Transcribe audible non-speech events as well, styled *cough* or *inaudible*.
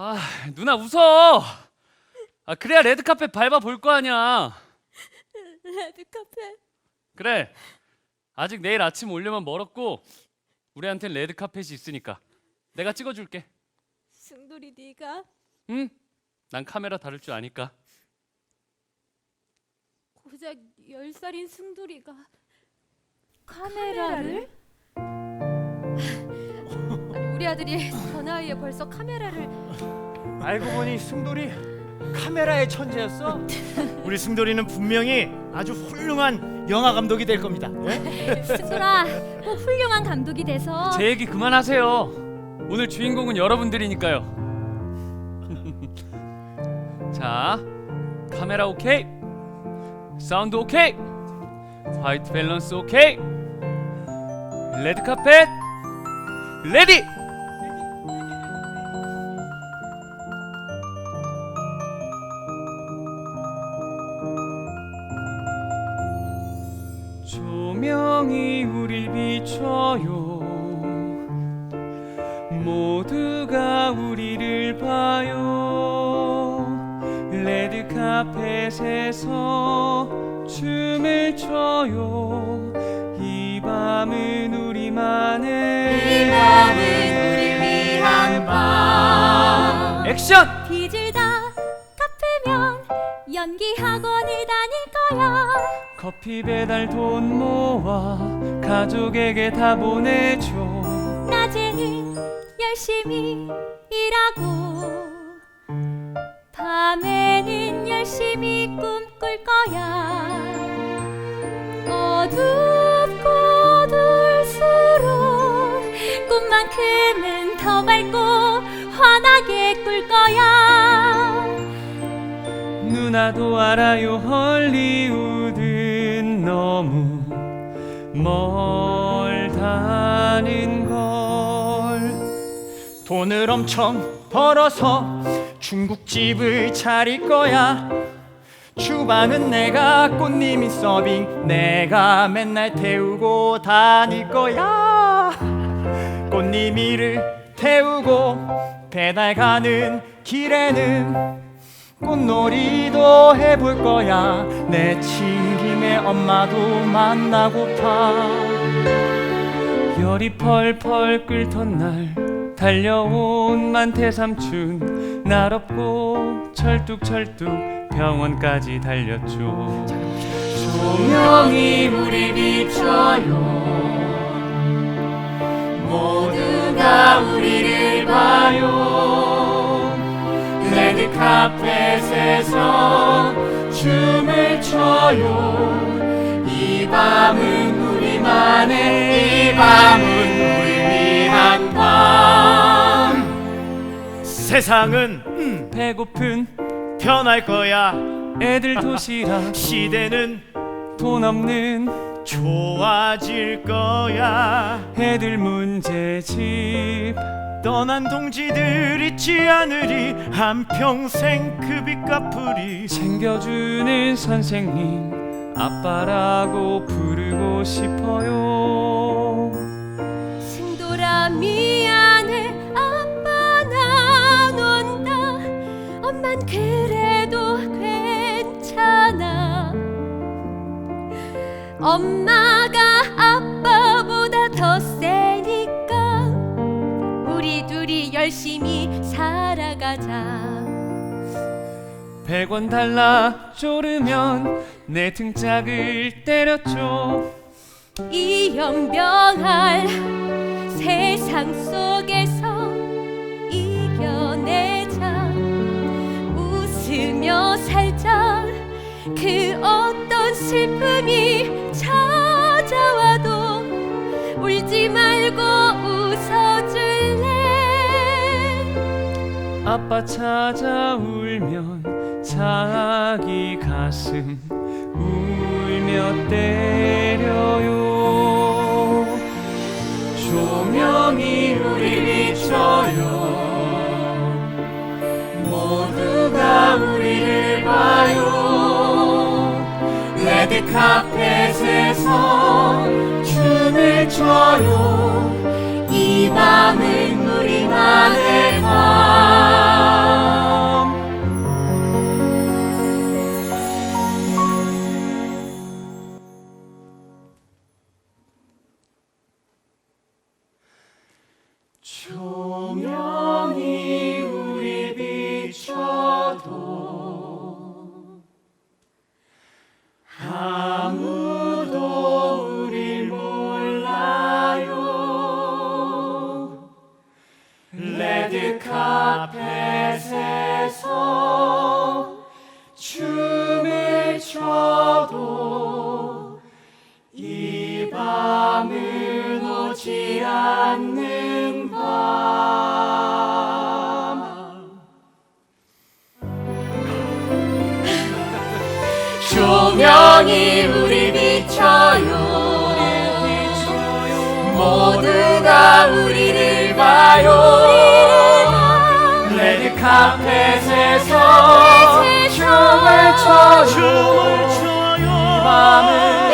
아, 누나 웃어. 아, 그래야 레드 카펫 밟아 볼 거 아니야. 레드 카펫 그래. 아직 내일 아침 오려면 멀었고 우리한텐 레드 카펫이 있으니까 내가 찍어 줄게. 승돌이 네가 응? 난 카메라 다룰 줄 아니까. 고작 열 살인 승돌이가 카메라를? 아들이 저 나이에 벌써 카메라를 알고 보니 승돌이 카메라의 천재였어. 우리 승돌이는 분명히 아주 훌륭한 영화 감독이 될 겁니다. 예? 승돌아 꼭 훌륭한 감독이 돼서 제 얘기 그만하세요. 오늘 주인공은 여러분들이니까요. *laughs* 자, 카메라 오케이, 사운드 오케이, 화이트 밸런스 오케이, 레드 카펫 레디. 조명이 우릴 비춰요. 모두가 우리를 봐요 레드 카펫에서 춤을 춰요 이 밤은 우리만의 이 밤은 우리 위한 밤 액션! 뒤질다 카페면 연기 학원을 거야 커피 배달 돈 모아 가족에게 다 보내줘. 낮에는 열심히 일하고 밤에는 열심히 꿈꿀 거야. 어둡고 어둘수록 꿈만큼은 더 밝고 환하게 꿀 거야. 누나도 알아요 헐리우드는 너무 멀다는 걸 돈을 엄청 벌어서 중국집을 차릴 거야. 주방은 내가 꽃님이 서빙 내가 맨날 태우고 다닐 거야. 꽃님이를 태우고 배달 가는 길에는 꽃놀이도 해볼 거야. 내 친 김에 엄마도 만나고파. 열이 펄펄 끓던 날 달려온 만태 삼촌 날 업고 철뚝철뚝 병원까지 달렸죠 조명이 우리 비춰요 모두가 우리를 봐요 카펫에서 춤을 춰요 이 밤은 우리만의 이 밤은 우리 위한 밤 세상은 음, 배고픈 변할 거야. 애들 도시락 *laughs* 시대는 돈 없는 좋아질 거야. 애들 문제집 떠난 동지들 잊지 않으리 한평생 그 빚 갚으리 챙겨주는 선생님 아빠라고 부르고 싶어요. 승돌아 미안해. 아빠 난 온다. 엄만 그래도 괜찮아. 엄마가 아빠보다 더세 열심히 살아가자. 100원 달라 쪼르면 내 등짝을 때렸죠 이 연병할 세상 속에서 이겨내자. 웃으며 살자. 그 어떤 슬픔이 찾아와도 아빠 찾아 울면 자기 가슴 울며 때려요. 조명이 우리 비춰요. 모두가 우리를 봐요. 레드 카펫에서 춤을 춰요 조명이 우리 비춰요. 모두가 우리를 봐요. 레드 카펫에서 춤을 춰요. 춤을 춰요. 이 밤은